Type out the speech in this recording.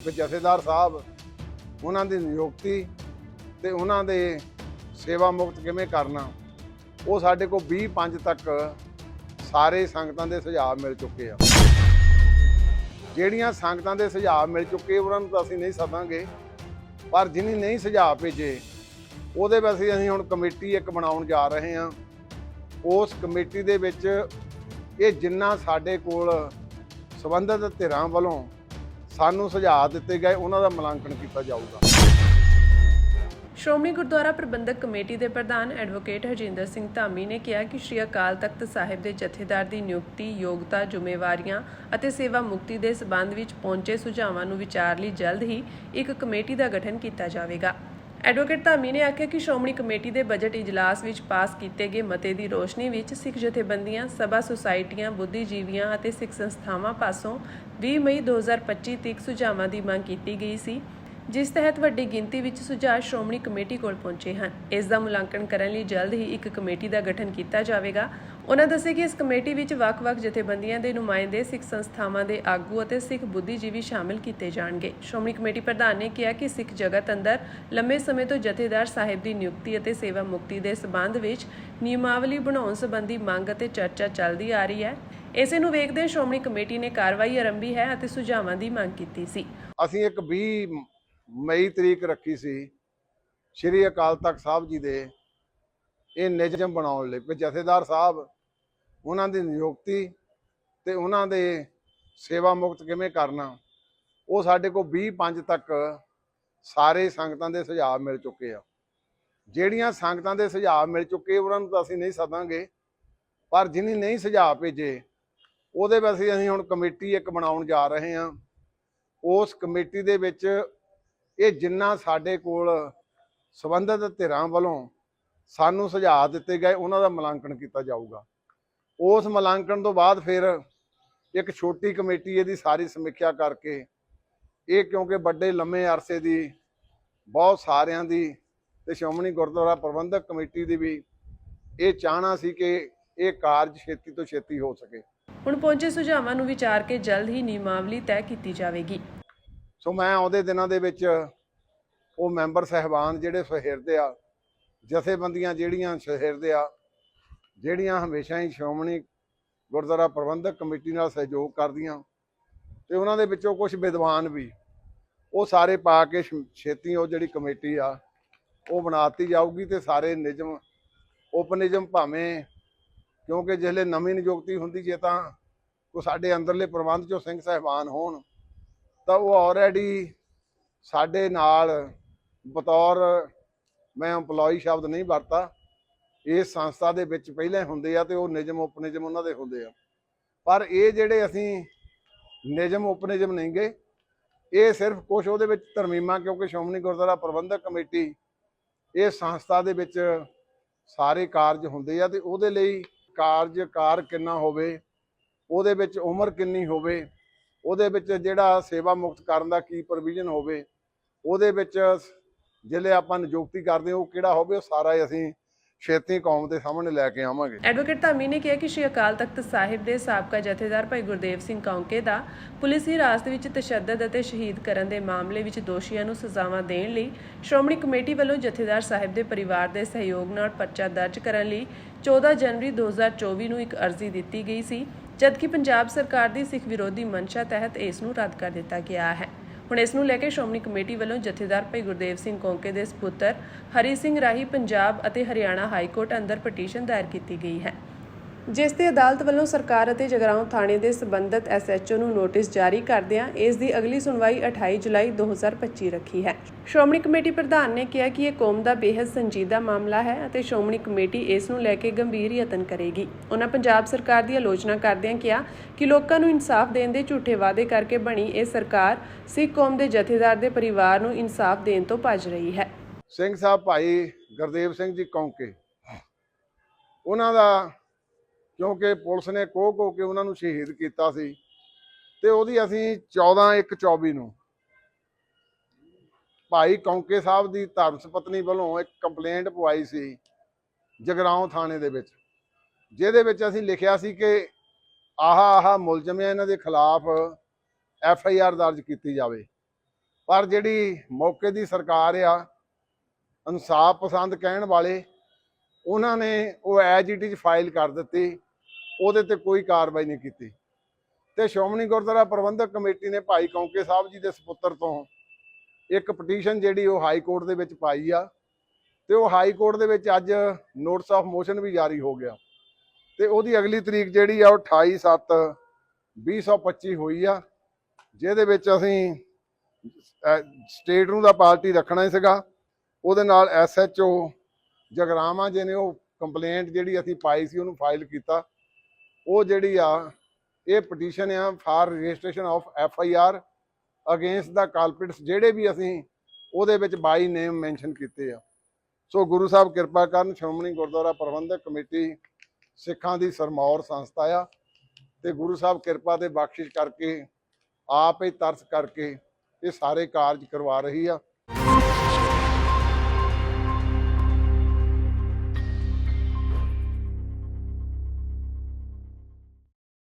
ਕਿ ਜਥੇਦਾਰ ਸਾਹਿਬ, ਉਹਨਾਂ ਦੀ ਨਿਯੁਕਤੀ ਤੇ ਉਹਨਾਂ ਦੇ ਸੇਵਾ ਮੁਕਤ ਕਿਵੇਂ ਕਰਨਾ, ਉਹ ਸਾਡੇ ਕੋਲ 20 ਪੰਜ ਤੱਕ ਸਾਰੇ ਸੰਗਤਾਂ ਦੇ ਸੁਝਾਅ ਮਿਲ ਚੁੱਕੇ ਆ। ਜਿਹੜੀਆਂ ਸੰਗਤਾਂ ਦੇ ਸੁਝਾਅ ਮਿਲ ਚੁੱਕੇ, ਉਹਨਾਂ ਨੂੰ ਤਾਂ ਅਸੀਂ ਨਹੀਂ ਸਦਾਂਗੇ, ਪਰ ਜਿਨੀ ਨਹੀਂ ਸੁਝਾਅ ਭੇਜੇ, ਉਹਦੇ ਵਿੱਚ ਅਸੀਂ ਹੁਣ ਕਮੇਟੀ ਇੱਕ ਬਣਾਉਣ ਜਾ ਰਹੇ ਹਾਂ। ਉਸ ਕਮੇਟੀ ਦੇ ਵਿੱਚ ਇਹ ਜਿੰਨਾ ਸਾਡੇ ਕੋਲ ਸੰਬੰਧਿਤ ਧਿਰਾਂ ਵੱਲੋਂ ਸਾਨੂੰ ਸੁਝਾਅ ਦਿੱਤੇ ਗਏ, ਉਹਨਾਂ ਦਾ ਮੁਲਾਂਕਣ ਕੀਤਾ ਜਾਊਗਾ। ਸ਼੍ਰੋਮਣੀ ਗੁਰਦੁਆਰਾ ਪ੍ਰਬੰਧਕ ਕਮੇਟੀ ਦੇ ਪ੍ਰਧਾਨ ਐਡਵੋਕੇਟ ਹਰਜਿੰਦਰ ਸਿੰਘ ਧਾਮੀ ਨੇ ਕਿਹਾ ਕਿ ਸ਼੍ਰੀ ਅਕਾਲ ਤਖਤ ਸਾਹਿਬ ਦੇ ਜਥੇਦਾਰ ਦੀ ਨਿਯੁਕਤੀ, ਯੋਗਤਾ, ਜ਼ਿੰਮੇਵਾਰੀਆਂ ਅਤੇ ਸੇਵਾ ਮੁਕਤੀ ਦੇ ਸਬੰਧ ਵਿੱਚ ਪਹੁੰਚੇ ਸੁਝਾਵਾਂ ਨੂੰ ਵਿਚਾਰ ਲਈ ਜਲਦ ਹੀ ਇੱਕ ਕਮੇਟੀ ਦਾ ਗਠਨ ਕੀਤਾ ਜਾਵੇਗਾ। ਐਡਵੋਕੇਟ ਧਾਮੀ ਨੇ ਆਖਿਆ ਕਿ ਸ਼੍ਰੋਮਣੀ ਕਮੇਟੀ ਦੇ ਬਜਟ ਇਜਲਾਸ ਵਿੱਚ ਪਾਸ ਕੀਤੇ ਗਏ ਮਤੇ ਦੀ ਰੋਸ਼ਨੀ ਵਿੱਚ ਸਿੱਖ ਜਥੇਬੰਦੀਆਂ, ਸਭਾ ਸੁਸਾਇਟੀਆਂ, ਬੁੱਧੀਜੀਵੀਆਂ ਅਤੇ ਸਿੱਖ ਸੰਸਥਾਵਾਂ ਪਾਸੋਂ 20 ਮਈ 2025 ਤੱਕ ਸੁਝਾਵਾਂ ਦੀ ਮੰਗ ਕੀਤੀ ਗਈ ਸੀ। ਜਿਸ ਤਹਿਤ ਵੱਡੀ ਗਿਣਤੀ ਵਿੱਚ ਸੁਝਾਅ ਸ਼੍ਰੋਮਣੀ ਕਮੇਟੀ ਕੋਲ ਪਹੁੰਚੇ ਹਨ। ਇਸ ਦਾ ਮੁਲਾਂਕਣ ਕਰਨ ਲਈ ਜਲਦ ਹੀ ਇੱਕ ਕਮੇਟੀ ਦਾ ਗਠਨ ਕੀਤਾ ਜਾਵੇਗਾ। ਉਹਨਾਂ ਦੱਸਿਆ ਕਿ ਇਸ ਕਮੇਟੀ ਵਿੱਚ ਵੱਖ-ਵੱਖ ਜਥੇਬੰਦੀਆਂ ਦੇ ਨੁਮਾਇੰਦੇ, ਸਿੱਖ ਸੰਸਥਾਵਾਂ ਦੇ ਆਗੂ ਅਤੇ ਸਿੱਖ ਬੁੱਧੀਜੀਵੀ ਸ਼ਾਮਿਲ ਕੀਤੇ ਜਾਣਗੇ। ਸ਼੍ਰੋਮਣੀ ਕਮੇਟੀ ਪ੍ਰਧਾਨ ਨੇ ਕਿਹਾ ਕਿ ਸਿੱਖ ਜਗਤ ਅੰਦਰ ਲੰਮੇ ਸਮੇਂ ਤੋਂ ਜਥੇਦਾਰ ਸਾਹਿਬ ਦੀ ਨਿਯੁਕਤੀ ਅਤੇ ਸੇਵਾ ਮੁਕਤੀ ਦੇ ਸਬੰਧ ਵਿੱਚ ਨਿਯਮਾਵਲੀ ਬਣਾਉਣ ਸੰਬੰਧੀ ਮੰਗ ਅਤੇ ਚਰਚਾ ਚੱਲਦੀ ਆ ਰਹੀ ਹੈ। ਇਸੇ ਨੂੰ ਵੇਖਦੇ ਸ਼੍ਰੋਮਣੀ ਕਮੇਟੀ ਨੇ ਕਾਰਵਾਈ ਆਰੰਭੀ ਹੈ ਅਤੇ ਸੁਝਾਵਾਂ ਦੀ ਮੰਗ ਕੀਤੀ ਸੀ। ਅਸੀਂ ਇੱਕ 20 ਮਈ ਤਰੀਕ ਰੱਖੀ ਸੀ, ਸ਼੍ਰੀ ਅਕਾਲ ਤਖਤ ਸਾਹਿਬ ਜੀ ਦੇ ਇਹ ਨਿਯਮ ਬਣਾਉਣ ਲਈ ਕਿ ਜਥੇਦਾਰ ਸਾਹਿਬ ਉਹਨਾਂ ਦੀ ਨਿਯੁਕਤੀ ਤੇ ਉਹਨਾਂ ਦੇ ਸੇਵਾ ਮੁਕਤ ਕਿਵੇਂ ਕਰਨਾ, ਉਹ ਸਾਡੇ ਕੋਲ 20 ਪੰਜ ਤੱਕ ਸਾਰੇ ਸੰਗਤਾਂ ਦੇ ਸੁਝਾਅ ਮਿਲ ਚੁੱਕੇ ਆ। ਜਿਹੜੀਆਂ ਸੰਗਤਾਂ ਦੇ ਸੁਝਾਅ ਮਿਲ ਚੁੱਕੇ ਉਹਨਾਂ ਨੂੰ ਤਾਂ ਅਸੀਂ ਨਹੀਂ ਸਦਾਂਗੇ, ਪਰ ਜਿਨੀ ਨਹੀਂ ਸੁਝਾਅ ਭੇਜੇ, ਉਹਦੇ ਵਿੱਚ ਅਸੀਂ ਹੁਣ ਕਮੇਟੀ ਇੱਕ ਬਣਾਉਣ ਜਾ ਰਹੇ ਹਾਂ। ਉਸ ਕਮੇਟੀ ਦੇ ਵਿੱਚ ਇਹ ਜਿੰਨਾ ਸਾਡੇ ਕੋਲ ਸੰਬੰਧਿਤ ਧਿਰਾਂ ਵੱਲੋਂ ਸਾਨੂੰ ਸੁਝਾਅ ਦਿੱਤੇ ਗਏ, ਉਹਨਾਂ ਦਾ ਮੁਲਾਂਕਣ ਕੀਤਾ ਜਾਊਗਾ। ਉਸ ਮੁਲਾਂਕਣ ਤੋਂ ਬਾਅਦ ਫਿਰ ਇੱਕ ਛੋਟੀ ਕਮੇਟੀ ਇਹਦੀ ਸਾਰੀ ਸਮੀਖਿਆ ਕਰਕੇ, ਇਹ ਕਿਉਂਕਿ ਵੱਡੇ ਲੰਮੇ ਅਰਸੇ ਦੀ, ਬਹੁਤ ਸਾਰਿਆਂ ਦੀ ਤੇ ਸ਼੍ਰੋਮਣੀ ਗੁਰਦੁਆਰਾ ਪ੍ਰਬੰਧਕ ਕਮੇਟੀ ਦੀ ਵੀ ਇਹ ਚਾਹਣਾ ਸੀ ਕਿ ਇਹ ਕਾਰਜ ਛੇਤੀ ਤੋਂ ਛੇਤੀ ਹੋ ਸਕੇ। ਹੁਣ ਪਹੁੰਚੇ ਸੁਝਾਵਾਂ ਨੂੰ ਵਿਚਾਰ ਕੇ ਜਲਦ ਹੀ ਨਿਯਮਾਵਲੀ ਤੈਅ ਕੀਤੀ ਜਾਵੇਗੀ। ਸੋ ਮੈਂ ਆਉਂਦੇ ਦਿਨਾਂ ਦੇ ਵਿੱਚ ਉਹ ਮੈਂਬਰ ਸਹਿਬਾਨ ਜਿਹੜੇ ਸਹਿਰਦੇ ਆ, ਜਥੇਬੰਦੀਆਂ ਜਿਹੜੀਆਂ ਸਹਿਰਦੇ ਆ, ਜਿਹੜੀਆਂ ਹਮੇਸ਼ਾ ਹੀ ਸ਼੍ਰੋਮਣੀ ਗੁਰਦੁਆਰਾ ਪ੍ਰਬੰਧਕ ਕਮੇਟੀ ਨਾਲ ਸਹਿਯੋਗ ਕਰਦੀਆਂ ਤੇ ਉਹਨਾਂ ਦੇ ਵਿੱਚੋਂ ਕੁਝ ਵਿਦਵਾਨ ਵੀ, ਉਹ ਸਾਰੇ ਪਾ ਕੇ ਛ- ਛੇਤੀ ਉਹ ਜਿਹੜੀ ਕਮੇਟੀ ਆ, ਉਹ ਬਣਾਤੀ ਜਾਊਗੀ ਤੇ ਸਾਰੇ ਨਿਯਮ ਉਪ ਨਿਯਮ ਭਾਵੇਂ ਕਿਉਂਕਿ ਜਿਹੜੇ ਨਵੀਂ ਨਿਯੁਕਤੀ ਹੁੰਦੀ ਜੇ ਤਾਂ ਕੋ ਸਾਡੇ ਅੰਦਰਲੇ ਪ੍ਰਬੰਧ ਚੋਂ ਸਿੰਘ ਸਹਿਬਾਨ ਹੋਣ। ਤਾਂ ਉਹ ਆਲਰੇਡੀ ਸਾਡੇ ਨਾਲ ਬਤੌਰ ਮੈਂ EMPLOYE ਸ਼ਬਦ ਨਹੀਂ ਵਰਤਾ ਇਸ ਸੰਸਥਾ ਦੇ ਵਿੱਚ ਪਹਿਲਾਂ ਹੁੰਦੇ ਆ ਤੇ ਉਹ ਨਿਯਮ ਉਪਨਿਯਮ ਉਹਨਾਂ ਦੇ ਹੁੰਦੇ ਆ। ਪਰ ਇਹ ਜਿਹੜੇ ਅਸੀਂ ਨਿਯਮ ਉਪਨਿਯਮ ਨਹੀਂਗੇ ਇਹ ਸਿਰਫ ਕੁਝ ਉਹਦੇ ਵਿੱਚ ਤਰਮੀਮਾਂ ਕਿਉਂਕਿ ਸ਼੍ਰੋਮਣੀ ਗੁਰਦੁਆਰਾ ਪ੍ਰਬੰਧਕ ਕਮੇਟੀ ਇਹ ਸੰਸਥਾ ਦੇ ਵਿੱਚ ਸਾਰੇ ਕਾਰਜ ਹੁੰਦੇ ਆ ਤੇ ਉਹਦੇ ਲਈ ਕਾਰਜਕਾਰ ਕਿੰਨਾ ਹੋਵੇ, ਉਹਦੇ ਵਿੱਚ ਉਮਰ ਕਿੰਨੀ ਹੋਵੇ ਉਹਦੇ ਵਿੱਚ ਜਿਹੜਾ ਸੇਵਾ ਮੁਕਤ ਕਰਨ ਦਾ ਕੀ ਪ੍ਰੋਵੀਜ਼ਨ ਹੋਵੇ, ਉਹਦੇ ਵਿੱਚ ਜਿਹੜੇ ਆਪਾਂ ਨਿਯੁਕਤੀ ਕਰਦੇ ਉਹ ਕਿਹੜਾ ਹੋਵੇ, ਉਹ ਸਾਰਾ ਹੀ ਅਸੀਂ ਛੇਤੀ ਕੌਮ ਦੇ ਸਾਹਮਣੇ ਲੈ ਕੇ ਆਵਾਂਗੇ। ਐਡਵੋਕੇਟ ਧਾਮੀ ਨੇ ਕਿਹਾ ਕਿ ਸ਼੍ਰੀ ਅਕਾਲ ਤਖਤ ਸਾਹਿਬ ਦੇ ਸਾਬਕਾ ਜਥੇਦਾਰ ਭਾਈ ਗੁਰਦੇਵ ਸਿੰਘ ਕੌਂਕੇ ਦਾ ਪੁਲਿਸ ਹਿਰਾਸਤ ਵਿੱਚ ਤਸ਼ੱਦਦ ਅਤੇ ਸ਼ਹੀਦ ਕਰਨ ਦੇ ਮਾਮਲੇ ਵਿੱਚ ਦੋਸ਼ੀਆਂ ਨੂੰ ਸਜ਼ਾਵਾਂ ਦੇਣ ਲਈ ਸ਼੍ਰੋਮਣੀ ਕਮੇਟੀ ਵੱਲੋਂ ਜਥੇਦਾਰ ਸਾਹਿਬ ਦੇ ਪਰਿਵਾਰ ਦੇ ਸਹਿਯੋਗ ਨਾਲ ਪਰਚਾ ਦਰਜ ਕਰਨ ਲਈ 14 ਜਨਵਰੀ 2024 ਨੂੰ ਇੱਕ ਅਰਜ਼ੀ ਦਿੱਤੀ ਗਈ ਸੀ। ਜਦਕਿ ਪੰਜਾਬ ਸਰਕਾਰ ਦੀ ਸਿੱਖ ਵਿਰੋਧੀ ਮਨਸ਼ਾ ਤਹਿਤ ਇਸ ਨੂੰ ਰੱਦ ਕਰ ਦਿੱਤਾ ਗਿਆ ਹੈ। ਹੁਣ ਇਸ ਨੂੰ ਲੈ ਕੇ ਸ਼੍ਰੋਮਣੀ ਕਮੇਟੀ ਵੱਲੋਂ ਜਥੇਦਾਰ ਭਾਈ ਗੁਰਦੇਵ ਸਿੰਘ ਕੌਂਕੇ ਦੇ ਸਪੁੱਤਰ ਹਰੀ ਸਿੰਘ ਰਾਹੀ ਪੰਜਾਬ ਅਤੇ ਹਰਿਆਣਾ ਹਾਈ ਕੋਰਟ ਅੰਦਰ ਪਟੀਸ਼ਨ ਦਾਇਰ ਕੀਤੀ ਗਈ ਹੈ। ਜਿਸ ਤੇ ਅਦਾਲਤ ਵੱਲੋਂ ਸਰਕਾਰ ਅਤੇ ਜਗਰਾਉਂ ਥਾਣੇ ਦੇ ਸਬੰਧਤ ਐਸਐਚਓ ਨੂੰ ਨੋਟਿਸ ਜਾਰੀ ਕਰਦਿਆਂ ਇਸ ਦੀ ਅਗਲੀ ਸੁਣਵਾਈ 28 ਜੁਲਾਈ 2025 ਰੱਖੀ ਹੈ। ਸ਼੍ਰੋਮਣੀ ਕਮੇਟੀ ਪ੍ਰਧਾਨ ਨੇ ਕਿਹਾ ਕਿ ਇਹ ਕੌਮ ਦਾ ਬੇहद ਸੰਜੀਦਾ ਮਾਮਲਾ ਹੈ ਅਤੇ ਸ਼੍ਰੋਮਣੀ ਕਮੇਟੀ ਇਸ ਨੂੰ ਲੈ ਕੇ ਗੰਭੀਰ ਯਤਨ ਕਰੇਗੀ। ਉਹਨਾਂ ਪੰਜਾਬ ਸਰਕਾਰ ਦੀ ਆਲੋਚਨਾ ਕਰਦਿਆਂ ਕਿਹਾ ਕਿ ਲੋਕਾਂ ਨੂੰ ਇਨਸਾਫ ਦੇਣ ਦੇ ਝੂਠੇ ਵਾਅਦੇ ਕਰਕੇ ਬਣੀ ਇਹ ਸਰਕਾਰ ਸਿੱਖ ਕੌਮ ਦੇ ਜਥੇਦਾਰ ਦੇ ਪਰਿਵਾਰ ਨੂੰ ਇਨਸਾਫ ਦੇਣ ਤੋਂ ਭੱਜ ਰਹੀ ਹੈ। ਸਿੰਘ ਸਾਹਿਬ, ਭਾਈ ਗੁਰਦੇਵ ਸਿੰਘ ਜੀ ਕੌਂਕੇ ਉਹਨਾਂ ਦਾ ਕਿਉਂਕਿ ਪੁਲਿਸ ਨੇ ਕੋਹ ਕੋ ਕੇ ਉਹਨਾਂ ਨੂੰ ਸ਼ਹੀਦ ਕੀਤਾ ਸੀ ਤੇ ਉਹਦੀ ਅਸੀਂ 14 1 24 ਨੂੰ। ਭਾਈ ਕੌਂਕੇ ਸਾਹਿਬ ਦੀ ਧਰਮ ਪਤਨੀ ਵੱਲੋਂ ਇੱਕ ਕੰਪਲੇਂਟ ਪਵਾਈ ਸੀ ਜਗਰਾਉਂ ਥਾਣੇ ਦੇ ਵਿੱਚ, ਜਿਹਦੇ ਵਿੱਚ ਅਸੀਂ ਲਿਖਿਆ ਸੀ ਕਿ ਆਹਾ ਆਹਾ ਮੁਲਜ਼ਮ ਆ ਇਹਨਾਂ ਦੇ ਖਿਲਾਫ ਐਫ ਆਈ ਆਰ ਦਰਜ ਕੀਤੀ ਜਾਵੇ। ਪਰ ਜਿਹੜੀ ਮੌਕੇ ਦੀ ਸਰਕਾਰ ਆ, ਇਨਸਾਫ ਪਸੰਦ ਕਹਿਣ ਵਾਲੇ, ਉਹਨਾਂ ਨੇ ਉਹ ਐਜ ਇਟ ਇਜ਼ ਫਾਈਲ ਕਰ ਦਿੱਤੀ। ਉਹਦੇ ਤੇ ਕੋਈ ਕਾਰਵਾਈ ਨਹੀਂ ਕੀਤੀ। ਤੇ ਸ਼੍ਰੋਮਣੀ ਗੁਰਦੁਆਰਾ ਪ੍ਰਬੰਧਕ ਕਮੇਟੀ ਨੇ ਭਾਈ ਕੌਂਕੇ ਸਾਹਿਬ ਜੀ ਦੇ ਸੁਪੁੱਤਰ ਤੋਂ ਇੱਕ ਪਟੀਸ਼ਨ ਜਿਹੜੀ ਉਹ ਹਾਈ ਕੋਰਟ ਦੇ ਵਿੱਚ ਪਾਈ ਆ ਤੇ ਉਹ ਹਾਈ ਕੋਰਟ ਦੇ ਵਿੱਚ ਅੱਜ ਨੋਟਿਸ ਆਫ ਮੋਸ਼ਨ ਵੀ ਜਾਰੀ ਹੋ ਗਿਆ। ਤੇ ਉਹਦੀ ਅਗਲੀ ਤਰੀਕ ਜਿਹੜੀ ਆ ਉਹ 28 7 2025 ਹੋਈ ਆ, ਜਿਹਦੇ ਵਿੱਚ ਅਸੀਂ ਸਟੇਟ ਨੂੰ ਦਾ ਪਾਰਟੀ ਰੱਖਣਾ ਹੀ ਸੀਗਾ। ਉਹਦੇ ਨਾਲ ਐਸਐਚਓ ਜਗਰਾਮਾ ਜੀ ਨੇ, ਉਹ ਕੰਪਲੇਂਟ ਜਿਹੜੀ ਅਸੀਂ ਪਾਈ ਸੀ, ਉਹਨੂੰ ਫਾਈਲ ਕੀਤਾ। ਉਹ ਜਿਹੜੀ ਆ, ਇਹ ਪਟੀਸ਼ਨ ਆ for registration of F I R against the culprits ਜਿਹੜੇ ਵੀ ਅਸੀਂ ਉਹਦੇ ਵਿੱਚ ਬਾਈ ਨੇਮ ਮੈਂਸ਼ਨ ਕੀਤੇ ਆ। ਸੋ ਗੁਰੂ ਸਾਹਿਬ ਕਿਰਪਾ ਕਰਨ, ਸ਼੍ਰੋਮਣੀ ਗੁਰਦੁਆਰਾ ਪ੍ਰਬੰਧਕ ਕਮੇਟੀ ਸਿੱਖਾਂ ਦੀ ਸਰਮੌਰ ਸੰਸਥਾ ਆ ਤੇ ਗੁਰੂ ਸਾਹਿਬ ਕਿਰਪਾ ਤੇ ਬਖਸ਼ਿਸ਼ ਕਰਕੇ, ਆਪ ਹੀ ਤਰਸ ਕਰਕੇ ਇਹ ਸਾਰੇ ਕਾਰਜ ਕਰਵਾ ਰਹੀ ਆ।